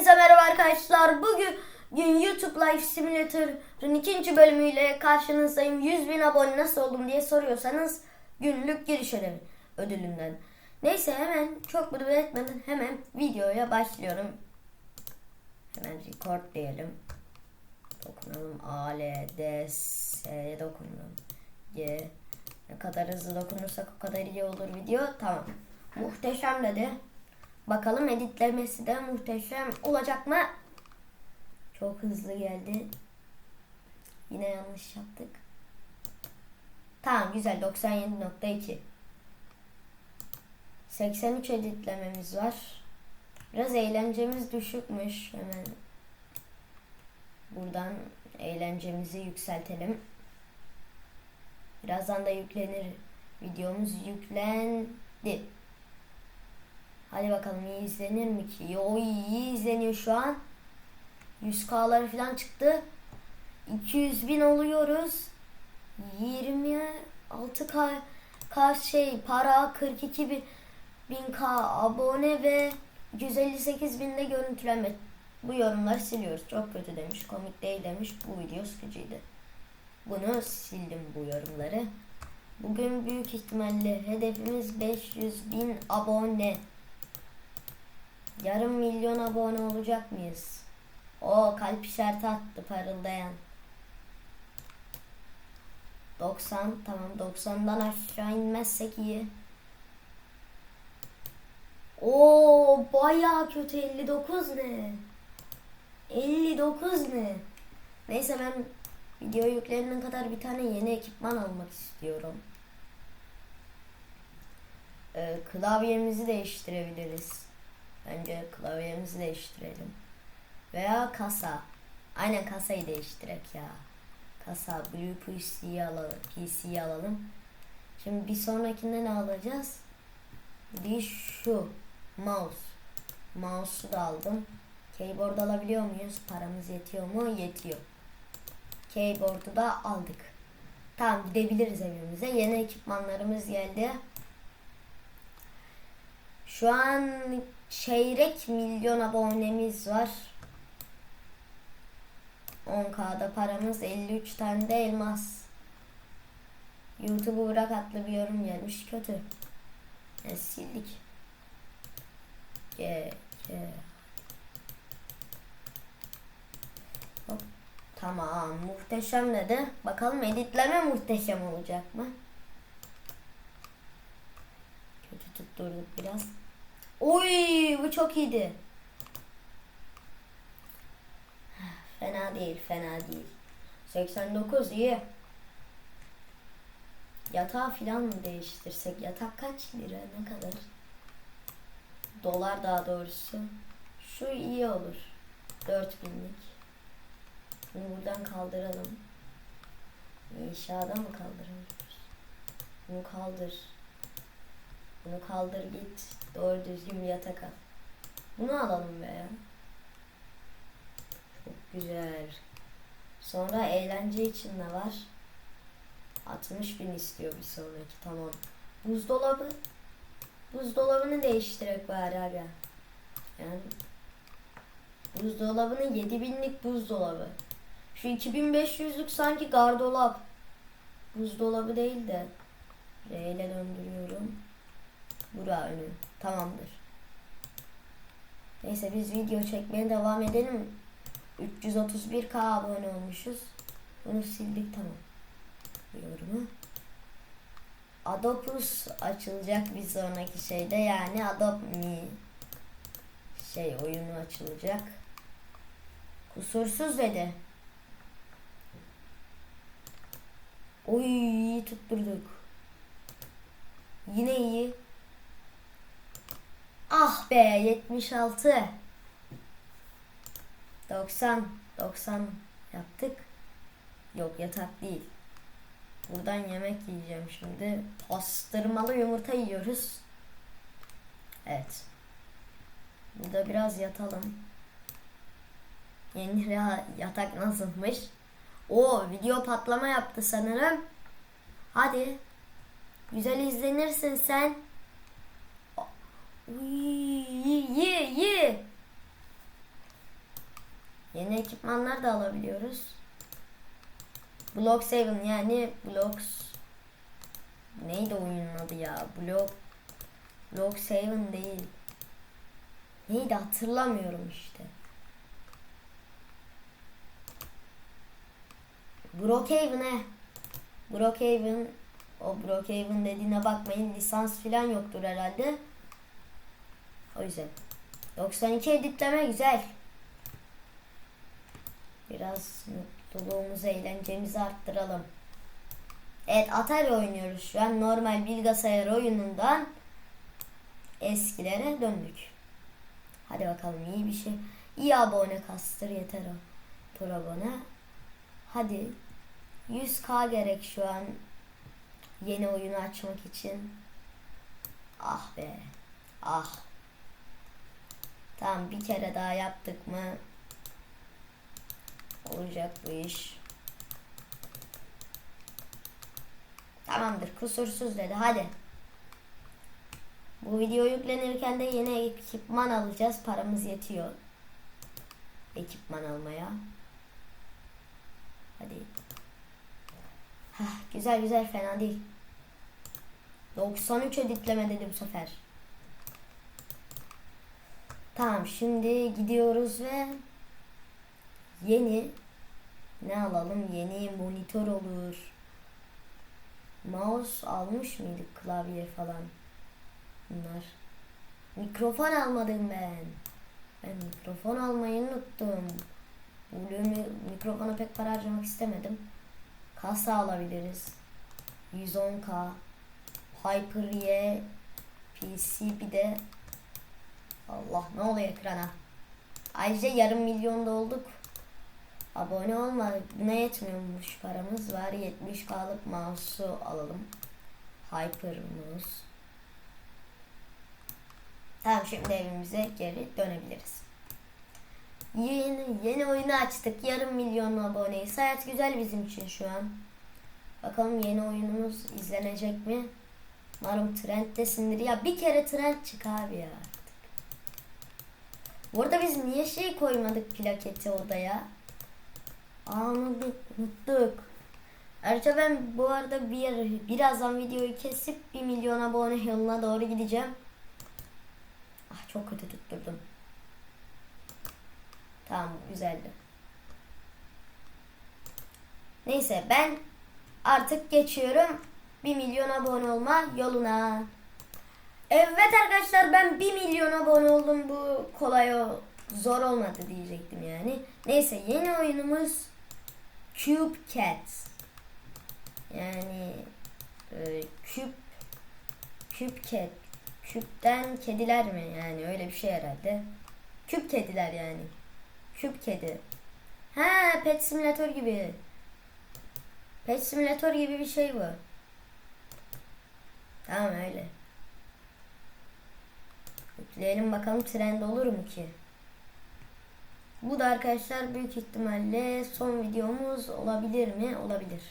Hepinize merhaba arkadaşlar. Bugün gün YouTube Live Simulator'ın ikinci bölümüyle karşınızdayım. 100 bin abone nasıl oldum diye soruyorsanız günlük giriş ödevi ödülünden. Neyse hemen çok bunu etmeden hemen videoya başlıyorum. Hemen record diyelim. Dokunalım. A, L, D, S'ye dokunalım. G. Ne kadar hızlı dokunursak o kadar iyi olur video. Tamam. Muhteşem dedi. Bakalım editlemesi de muhteşem olacak mı? Çok hızlı geldi. Yine yanlış yaptık. Tamam güzel 97.2 83 editlememiz var. Biraz eğlencemiz düşükmüş. Hemen buradan eğlencemizi yükseltelim. Birazdan da yüklenir. Videomuz yüklendi. Hadi bakalım iyi izlenir mi ki? Yo iyi izleniyor şu an. 100k'ları falan çıktı. 200 bin oluyoruz. 26k k şey para 42 bin, bin k abone ve 158 binde görüntülenme. Bu yorumları siliyoruz. Çok kötü demiş. Komik değil demiş. Bu video sıkıcıydı. Bunu sildim bu yorumları. Bugün büyük ihtimalle hedefimiz 500 bin abone. Yarım milyon abone olacak mıyız? O kalp işareti attı parıldayan. 90 tamam 90'dan aşağı inmezsek iyi. Oo bayağı kötü 59 ne? 59 ne? Neyse ben video yüklenene kadar bir tane yeni ekipman almak istiyorum. Ee, klavyemizi değiştirebiliriz. Bence klavyemizi değiştirelim. Veya kasa. Aynen kasayı değiştirek ya. Kasa Blue PC'yi alalım. PC'yi alalım. Şimdi bir sonrakinde ne alacağız? Bir şu. Mouse. Mouse'u da aldım. Keyboard alabiliyor muyuz? Paramız yetiyor mu? Yetiyor. Keyboard'u da aldık. Tamam gidebiliriz evimize. Yeni ekipmanlarımız geldi. Şu an çeyrek milyon abonemiz var. 10k'da paramız 53 tane de elmas. YouTube'u bırak adlı bir yorum gelmiş. Kötü. Yani sildik. G. Hop. Tamam. Muhteşem dedi. Bakalım editleme muhteşem olacak mı? Kötü tutturduk biraz. Oy bu çok iyiydi. Fena değil, fena değil. 89 iyi. Yatağı filan mı değiştirsek? Yatak kaç lira? Ne kadar? Dolar daha doğrusu. Şu iyi olur. 4000'lik. Bunu buradan kaldıralım. İnşaada mı kaldırıyoruz? Bunu kaldır. Bunu kaldır git. Doğru düzgün bir yatak. Bunu alalım be ya. Çok güzel. Sonra eğlence için ne var? 60 bin istiyor bir sonraki tamam. Buzdolabı. Buzdolabını değiştirek bari aga. Yani buzdolabını 7000'lik buzdolabı. Şu 2500'lük sanki gardolap. Buzdolabı değil de. R ile döndürüyorum. Bura önü. Tamamdır. Neyse biz video çekmeye devam edelim. 331k abone olmuşuz. Bunu sildik tamam. Yorumu. Adopus açılacak bir sonraki şeyde yani Adopt Me şey oyunu açılacak. Kusursuz dedi. Oy tutturduk. Yine iyi. Ah be 76. 90 90 yaptık. Yok yatak değil. Buradan yemek yiyeceğim şimdi. Pastırmalı yumurta yiyoruz. Evet. Burada biraz yatalım. Yeni yatak nasılmış? O video patlama yaptı sanırım. Hadi. Güzel izlenirsin sen. Ye ye ye. Yeni ekipmanlar da alabiliyoruz. Block 7 yani Blocks neydi oyunun adı ya? Block Block 7 değil. Neydi hatırlamıyorum işte. Brookhaven'e. Brookhaven o Brookhaven dediğine bakmayın lisans falan yoktur herhalde. O yüzden. 92 editleme güzel. Biraz mutluluğumuzu, eğlencemizi arttıralım. Evet Atari oynuyoruz şu an. Normal bilgisayar oyunundan eskilere döndük. Hadi bakalım iyi bir şey. İyi abone kastır yeter o. Tur abone. Hadi. 100k gerek şu an yeni oyunu açmak için. Ah be. Ah. Tamam bir kere daha yaptık mı olacak bu iş. Tamamdır kusursuz dedi hadi. Bu video yüklenirken de yeni ekipman alacağız. Paramız yetiyor. Ekipman almaya. Hadi. Hah, güzel güzel fena değil. 93 editleme dedi bu sefer. Tamam şimdi gidiyoruz ve yeni ne alalım? Yeni monitör olur. Mouse almış mıydık klavye falan? Bunlar. Mikrofon almadım ben. Ben mikrofon almayı unuttum. Volümü, mikrofona pek para harcamak istemedim. Kasa alabiliriz. 110k. Hyper-Y PC bir de Allah ne oluyor ekrana? Ayrıca yarım milyonda olduk. Abone olmadık. Buna yetmiyormuş paramız var. 70k'lık mouse'u alalım. Hyper mouse. Tamam şimdi evimize geri dönebiliriz. Yeni, yeni oyunu açtık. Yarım milyon aboneyiz. Hayat güzel bizim için şu an. Bakalım yeni oyunumuz izlenecek mi? Umarım trenddesindir. Ya bir kere trend çık abi ya. Bu biz niye şey koymadık plaketi odaya? Aa unuttuk. unuttuk. Ayrıca ben bu arada bir birazdan videoyu kesip 1 milyon abone yoluna doğru gideceğim. Ah çok kötü tutturdum. Tamam güzeldi. Neyse ben artık geçiyorum 1 milyon abone olma yoluna. Evet arkadaşlar ben 1 milyon abone oldum bu kolay o zor olmadı diyecektim yani. Neyse yeni oyunumuz Cube Cats. Yani e, küp küp cat küpten kediler mi yani öyle bir şey herhalde. Küp kediler yani. Küp kedi. Ha pet simülatör gibi. Pet simülatör gibi bir şey bu. Tamam öyle. Yükleyelim bakalım trend olur mu ki? Bu da arkadaşlar büyük ihtimalle son videomuz olabilir mi? Olabilir.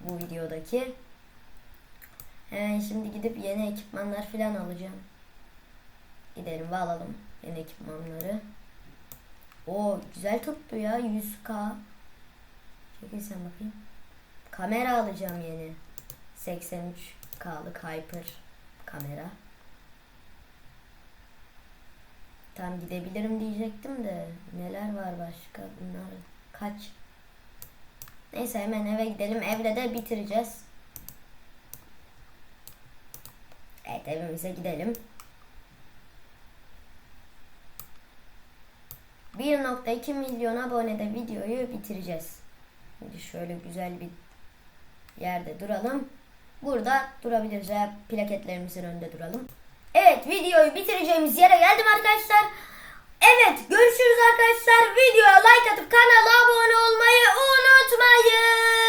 Bu videodaki. Hemen şimdi gidip yeni ekipmanlar falan alacağım. Gidelim ve alalım yeni ekipmanları. O güzel tuttu ya 100k. Çekil sen bakayım. Kamera alacağım yeni. 83k'lık hyper kamera. Tam gidebilirim diyecektim de neler var başka bunlar kaç. Neyse hemen eve gidelim. Evde de bitireceğiz. Evet evimize gidelim. 1.2 milyon abonede videoyu bitireceğiz. Şimdi şöyle güzel bir yerde duralım. Burada durabiliriz veya plaketlerimizin önünde duralım. Evet videoyu bitireceğimiz yere geldim arkadaşlar. Evet görüşürüz arkadaşlar. Videoya like atıp kanala abone olmayı unutmayın.